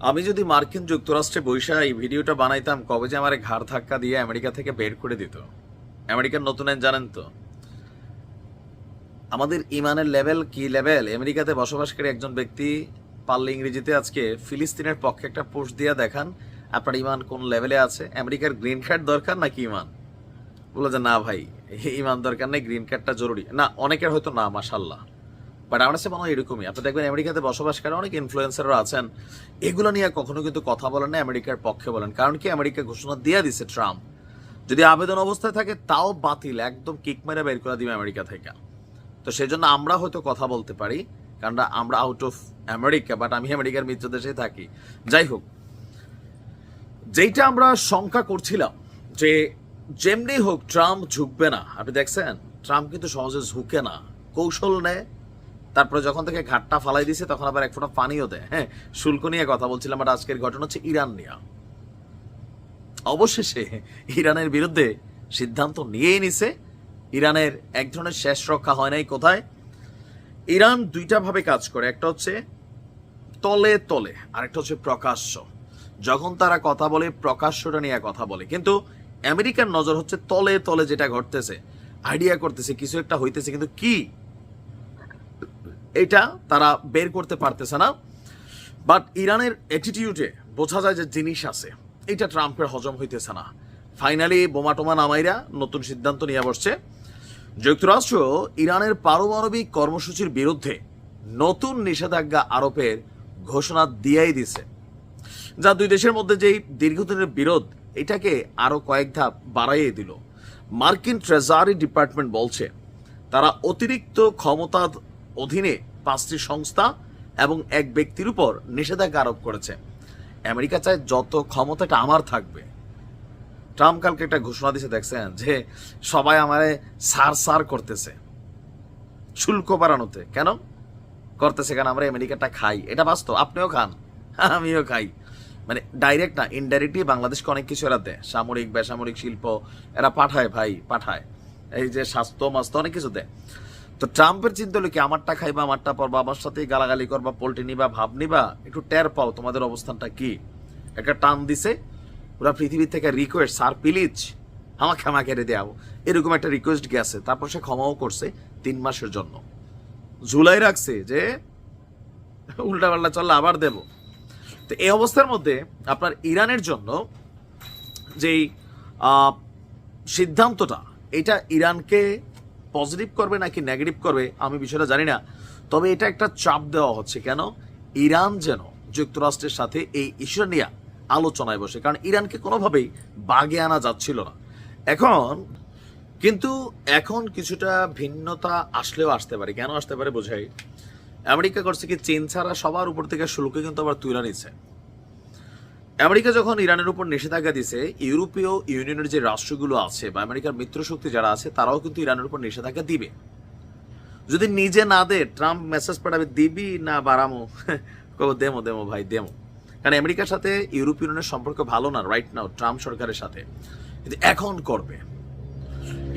আমি যদি মার্কিন যুক্তরাষ্ট্রে বৈশা এই ভিডিওটা বানাইতাম, কবে যে আমার ঘাড় ধাক্কা দিয়ে আমেরিকা থেকে বের করে দিত? আমেরিকার নতুন আইন জানেন তো? আমাদের ইমানের লেভেল কি লেভেল? আমেরিকাতে বসবাসকারী একজন ব্যক্তি পারলে ইংরেজিতে আজকে ফিলিস্তিনের পক্ষে একটা পোস্ট দিয়ে দেখান, আপনার ইমান কোন লেভেলে আছে? আমেরিকার গ্রিন কার্ড দরকার নাকি ইমান? বলে যে, না ভাই, ইমান দরকার নেই, গ্রিন কার্ডটা জরুরি। না, অনেকের হয়তো না মাসাল্লাহ বাট আমার কাছে মনে হয় এরকমই। আপনি দেখবেন আমেরিকাতে বসবাসকারী অনেক ইনফ্লুয়েন্সাররা আছেন। এগুলো নিয়ে কখনো কিন্তু কথা বলেন না, আমেরিকার পক্ষে বলেন। কারণ কি, আমেরিকা ঘোষণা দিয়ে দিছে ট্রাম্প। যদি আবেদন অবস্থায় থাকে, তাও বাতিল। একদম কিক মেরে বের করে দিবে আমেরিকা থেকে। তো সেই জন্য আমরা হয়তো কথা বলতে পারি, কারণ আমরা আউট অফ আমেরিকা বাট আমি আমেরিকার মিত্র দেশে থাকি। যাই হোক, যেইটা আমরা শঙ্কা করছিলাম, যে যেমনি হোক ট্রাম্প ঝুঁকবে না। আপনি দেখছেন? ট্রাম্প কিন্তু সহজে ঝুঁকে না। কৌশল নেয় তারপরে যখন থেকে ঘাটটা ফালাই দিছে, তখন আবার এক ফোঁটা পানিও দেয়। হ্যাঁ শুল্ক নিয়ে কথা বলছিলাম, বাট আজকের ঘটনা হচ্ছে ইরান নিয়ে। অবশেষে ইরানের বিরুদ্ধে সিদ্ধান্ত নিয়েই নিছে। ইরানের এক ধরনের শেষ রক্ষা হয় নাই কোথায়? ইরান দুইটা ভাবে কাজ করে, একটা হচ্ছে তলে তলে, আরেকটা হচ্ছে প্রকাশ্য। যখন তারা কথা বলে, প্রকাশ্যটা নিয়ে কথা বলে। কিন্তু আমেরিকার নজর হচ্ছে তলে তলে যেটা ঘটতেছে আইডিয়া করতেছে, কিছু একটা হইতেছে। কিন্তু কি? এটা তারা বের করতে পারতেছে না। বাট ইরানের অ্যাটিটিউডে বোঝা যায় যে জিনিস আছে। এটা ট্রাম্পের হজম হইতেছে না। ফাইনালি বোমা টোমা নামাইরা নতুন সিদ্ধান্ত নিয়ে বসছে। যুক্তরাষ্ট্র ইরানের পারমাণবিক কর্মসূচির বিরুদ্ধে নতুন নিষেধাজ্ঞা আরোপের ঘোষণা দিয়েই দিছে। যা দুই দেশের মধ্যে যেই দীর্ঘদিনের বিরোধ, এটাকে আরও কয়েক ধাপ বাড়াইয়ে দিল। মার্কিন ট্রেজারি ডিপার্টমেন্ট বলছে, তারা অতিরিক্ত ক্ষমতার অধীনে পাঁচটি সংস্থা এবং এক ব্যক্তির উপর নিষেধাজ্ঞা আরোপ করেছে। আমেরিকা চায় যত ক্ষমতাটা আমার থাকবে। ট্রাম্প কালকে একটা ঘোষণা দিছে দেখছেন, যে সবাই আমারে সার সার করতেছে। শুল্ক বাড়ানোতে। কেন? করতেছে কেন? আমরা আমেরিকাটা খাই। এটা বাস্তব। আপনিও খান। আমিও খাই। মানে ডাইরেক্ট না ইনডাইরেক্টলি বাংলাদেশকে অনেক কিছু এরা দেয়। সামরিক, বেসামরিক শিল্প এরা পাঠায় ভাই, পাঠায়। এই যে স্বাস্থ্য মাস্ত অনেক কিছু দেয়। তো ট্রাম্পের চিন্তা হলো কি, আমারটা খাইবা, আমারটা পরবা, আমার সাথেই গালাগালি করবা, পোল্ট্রি নিবা ভাব নিবা, একটু টের পাও তোমাদের অবস্থানটা কি। একটা টান দিছে, পুরো পৃথিবীর থেকে রিকোয়েস্ট স্যার প্লিজ আমাকে ক্ষমা কেড়ে দেওয়া এরকম একটা রিকোয়েস্ট গেছে, তারপর সে ক্ষমাও করছে তিন মাসের জন্য। ঝুলাই রাখছে যে উল্টা পাল্টা চললে আবার দেব। তো এই অবস্থার মধ্যে আপনার ইরানের জন্য যেই সিদ্ধান্তটা, এটা ইরানকে পজিটিভ করবে নাকি নেগেটিভ করবে, আমি বিষয়টা জানি না। তবে এটা একটা চাপ দেওয়া হচ্ছে কেন? ইরান যেন যুক্তরাষ্ট্রের সাথে এই ইস্যু নিয়ে আলোচনায় বসে, কারণ ইরানকে কোনোভাবেই বাগে আনা যাচ্ছিল না। এখন, কিন্তু এখন কিছুটা ভিন্নতা আসলেও আসতে পারে। কেন আসতে পারে বোঝাই? আমেরিকা করছে কি, চীন ছাড়া সবার উপর থেকে শুল্ক কিন্তু আবার তুলে নিচ্ছে। আমেরিকা যখন ইরানের উপর নিষেধাজ্ঞা দিছে, ইউরোপীয় ইউনিয়নের যে রাষ্ট্রগুলো আছে বা আমেরিকার মিত্র শক্তি যারা আছে, তারাও কিন্তু ইরানের উপর নিষেধাজ্ঞা দিবে। যদি নিজে না দে, ট্রাম্প মেসেজ পাঠাবে, দিবি না বাড়ামো? কব, দেমো দেমো ভাই, দেমো। কারণ আমেরিকার সাথে ইউরোপীয় ইউনিয়নের সম্পর্ক ভালো না রাইট নাও ট্রাম্প সরকারের সাথে। কিন্তু এখন করবে।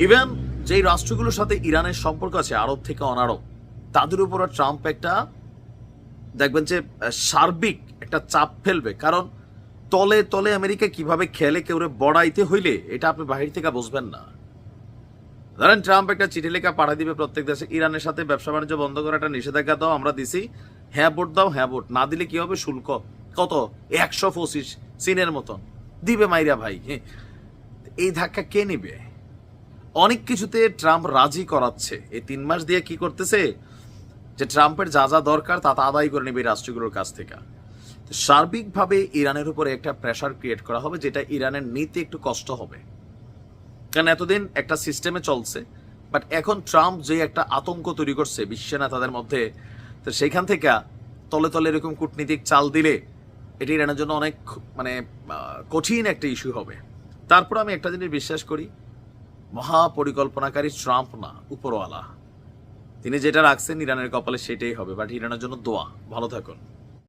ইভেন যেই রাষ্ট্রগুলোর সাথে ইরানের সম্পর্ক আছে, আরব থেকে অনারব, তাদের উপর ট্রাম্প একটা, দেখবেন যে, সার্বিক একটা চাপ ফেলবে। কারণ তলে তলে আমেরিকা কীভাবে খেলে কেউ বড়াইতে হইলে, এটা আপনি বাহির থেকে বুঝবেন না। ধরেন, ট্রাম্প একটা চিঠি লেখা পাঠিয়ে দিবে প্রত্যেক দেশে, ইরানের সাথে ব্যবসা বাণিজ্য বন্ধ করে একটা নিষেধাজ্ঞা দাও, আমরা দিছি হ্যাঁ ভোট দাও হ্যাঁ ভোট। না দিলে কি হবে? শুল্ক। কত? একশো পঁচিশ চীনের মতন। দিবে মাইরা ভাই। এই ধাক্কা কে নিবে? অনেক কিছুতে ট্রাম্প রাজি করাচ্ছে। এই তিন মাস দিয়ে কি করতেছে? যে ট্রাম্পের যা যা দরকার তা আদায় করে নেবে এই রাষ্ট্রগুলোর কাছ থেকে। সার্বিকভাবে ইরানের উপরে একটা প্রেশার ক্রিয়েট করা হবে, যেটা ইরানের নিতে একটু কষ্ট হবে। কারণ এতদিন একটা সিস্টেমে চলছে বাট এখন ট্রাম্প যে একটা আতঙ্ক তৈরি করছে, বিশ্ব নেতাদের মধ্যে, তো সেইখান থেকে তলে তলে এরকম কূটনীতিক চাল দিলে, এটি ইরানের জন্য অনেক মানে কঠিন একটা ইস্যু হবে। তারপর আমি একটা জিনিস বিশ্বাস করি, মহাপরিকল্পনাকারী ট্রাম্প না, উপরওয়ালা। তিনি যেটা রাখছেন ইরানের কপালে সেটাই হবে বাট ইরানের জন্য দোয়া। ভালো থাকুন।